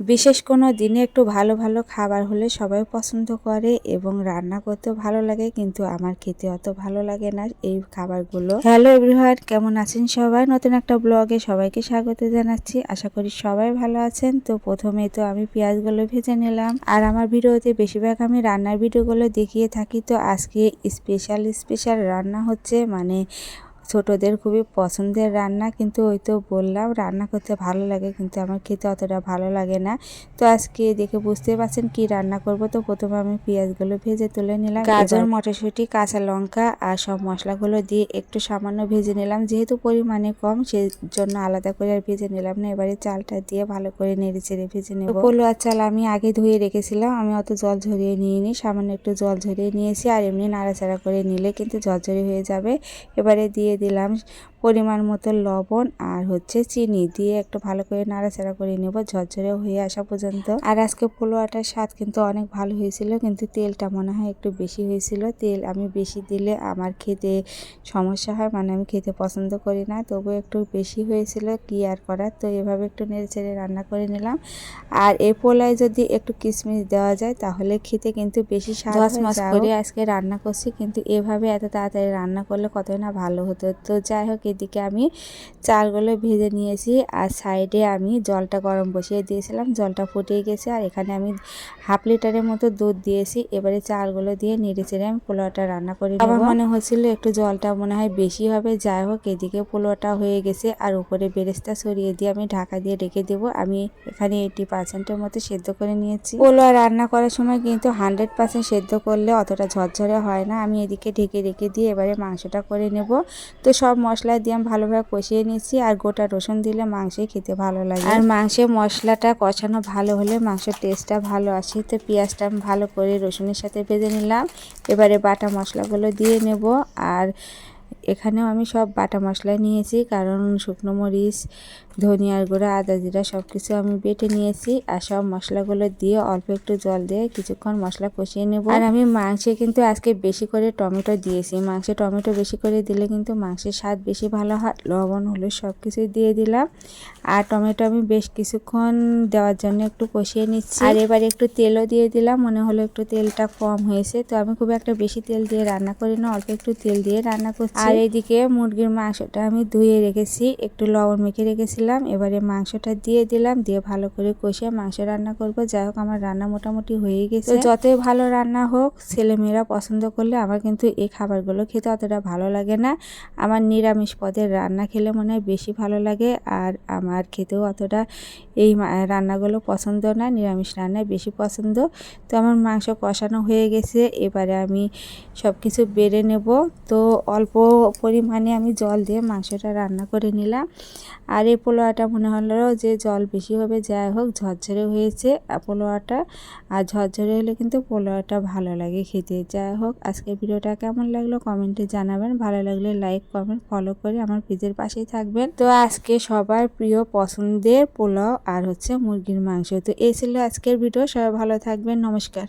বিশেষ কোনো দিনে একটু ভালো ভালো খাবার হলে সবাই পছন্দ করে এবং রান্না করতেও ভালো লাগে, কিন্তু আমার খেতে অত ভালো লাগে না এই খাবারগুলো। হ্যালো এভরিওয়ান কেমন আছেন সবাই? নতুন একটা ব্লগে সবাইকে স্বাগত জানাচ্ছি। আশা করি সবাই ভালো আছেন। তো প্রথমে তো আমি পেঁয়াজগুলো ভেজে নিলাম। আর আমার ভিডিওতে বেশিরভাগ আমি রান্নার ভিডিওগুলো দেখিয়ে থাকি। তো আজকে স্পেশাল স্পেশাল রান্না হচ্ছে মানে ছোটদের খুবই পছন্দের রান্না কিন্তু ওই তো বললাম রান্না করতে ভালো লাগে কিন্তু আমার খেতে অতটা ভালো লাগে না। তো আজকে দেখে বুঝতে পারছেন কি রান্না করব। তো প্রথমে আমি পেঁয়াজগুলো ভেজে তুলে নিলাম গাজর মটরশুঁটি কাঁচা লঙ্কা আর সব মশলাগুলো দিয়ে একটু সামান্য ভেজে নিলাম। যেহেতু পরিমাণে কম সেই জন্য আলাদা করে আর ভেজে নিলাম না। এবারে চালটা দিয়ে ভালো করে নেড়ে চেড়ে ভেজে নেব। পোলোয়ার চাল আমি আগে ধুয়ে রেখেছিলাম আমি অত জল ঝরিয়ে নিইনি সামান্য একটু জল ঝরিয়ে নিয়েছি আর এমনি নাড়াচাড়া করে নিলে কিন্তু ঝরঝরে হয়ে যাবে। এবারে দিয়ে দিলাম। পরিমাণ মতো লবণ আর হচ্ছে চিনি দিয়ে একটু ভালো করে নাড়াচাড়া করে নেব ঝরঝরে হয়ে আসা পর্যন্ত। আর আজকে পোলোয়াটার স্বাদ কিন্তু অনেক ভালো হয়েছিল কিন্তু তেলটা মনে হয় একটু বেশি হয়েছিল। তেল আমি বেশি দিলে আমার খেতে সমস্যা হয় মানে আমি খেতে পছন্দ করি না তবু একটু বেশি হয়েছিল কি আর করার তো এভাবে একটু নেড়ে চেড়ে রান্না করে নিলাম। আর এ পোলায় যদি একটু কিশমিশ দেওয়া যায় তাহলে খেতে কিন্তু বেশি স্বাদ করে আজকে রান্না করছি কিন্তু এভাবে এত তাড়াতাড়ি রান্না করলে কতই না ভালো হতো। তো যাই হোক এদিকে আমি চালগুলো ভেজে নিয়েছি আর সাইডে আমি জলটা গরম বসিয়ে দিয়েছিলাম, জলটা ফুটিয়ে গেছে আর এখানে আমি হাফ লিটারের মতো দুধ দিয়েছি। এবারে চালগুলো দিয়ে নেড়ে চেড়ে আমি পোলাওটা রান্না করি আমার মনে হচ্ছিল একটু জলটা মনে হয় বেশি হবে, যাই হোক এদিকে পোলাওটা হয়ে গেছে আর উপরে বেরেস্তা সরিয়ে দিয়ে আমি ঢাকা দিয়ে রেখে দেব। আমি এখানে এইটি পার্সেন্টের মতো সেদ্ধ করে নিয়েছি। পোলাও রান্না করার সময় কিন্তু হান্ড্রেড পার্সেন্ট সেদ্ধ করলে অতটা ঝরঝরে হয় না। আমি এদিকে ঢেকে রেখে দিয়ে এবারে মাংসটা করে নেব। তো সব মশলা দিয়ে আমি ভালোভাবে কষিয়ে নিয়েছি আর গোটা রসুন দিলে মাংসে খেতে ভালো লাগে। আর মাংসের মশলাটা কষানো ভালো হলে মাংসের টেস্টটা ভালো আসে। তো পেঁয়াজটা আমি ভালো করে রসুনের সাথে ভেজে নিলাম। এবারে বাটা মশলাগুলো দিয়ে নেব আর এখানেও আমি সব বাটা মশলা নিয়েছি কারণ শুকনো মরিচ ধনিয়ার গুঁড়া, আদা জিরা সব কিছু আমি বেটে নিয়েছি আর সব মশলাগুলো দিয়ে অল্প একটু জল দিয়ে কিছুক্ষণ মশলা কষিয়ে নেব। আর আমি মাংসে কিন্তু আজকে বেশি করে টমেটো দিয়েছি। মাংসে টমেটো বেশি করে দিলে কিন্তু মাংসের স্বাদ বেশি ভালো হয়। লবণ, হলুদ সব কিছু দিয়ে দিলাম। আর টমেটো আমি বেশ কিছুক্ষণ দেওয়ার জন্য একটু কষিয়ে নিচ্ছি। আর এবার একটু তেলও দিয়ে দিলাম। মনে হলো একটু তেলটা কম হয়েছে। তো আমি খুব একটা বেশি তেল দিয়ে রান্না করি না, অল্প একটু তেল দিয়ে রান্না করছি। আর এইদিকে মুরগির মাংসটা আমি ধুয়ে রেখেছি। একটু লবণ মেখে রেখেছিলাম। এবারে মাংসটা দিয়ে দিলাম, দিয়ে ভালো করে কষিয়ে মাংস রান্না করব। যাই হোক, আমার রান্না মোটামুটি হয়ে গেছে। যতই ভালো রান্না হোক, ছেলেমেয়েরা পছন্দ করলে আমার কিন্তু এই খাবারগুলো খেতে অতটা ভালো লাগে না। আমার নিরামিষ পদের রান্না খেলে মনে হয় বেশি ভালো লাগে, আর আমার খেতেও অতটা এই রান্নাগুলো পছন্দ না, নিরামিষ রান্নায় বেশি পছন্দ। তো আমার মাংস কষানো হয়ে গেছে, এবারে আমি সব কিছু বেড়ে নেব। তো অল্প পরিমাণে আমি জল দিয়ে মাংসটা রান্না করে নিলাম। আর এই পোলোয়াটা মনে হলো যে জল বেশি হবে, যাই হোক, ঝরঝরে হয়েছে পোলোয়াটা আর ঝরঝরে হলে কিন্তু পোলোয়াটা ভালো লাগে খেতে। যাই হোক আজকে ভিডিওটা কেমন লাগল কমেন্টে জানাবেন। ভালো লাগলে লাইক, কমেন্ট, ফলো করে আমার পেজের পাশেই থাকবেন। তো আজকে সবার প্রিয় পছন্দের পোলাও আর হচ্ছে মুরগির মাংস। তো এই ছিল আজকের ভিডিও। সবাই ভালো থাকবেন। নমস্কার।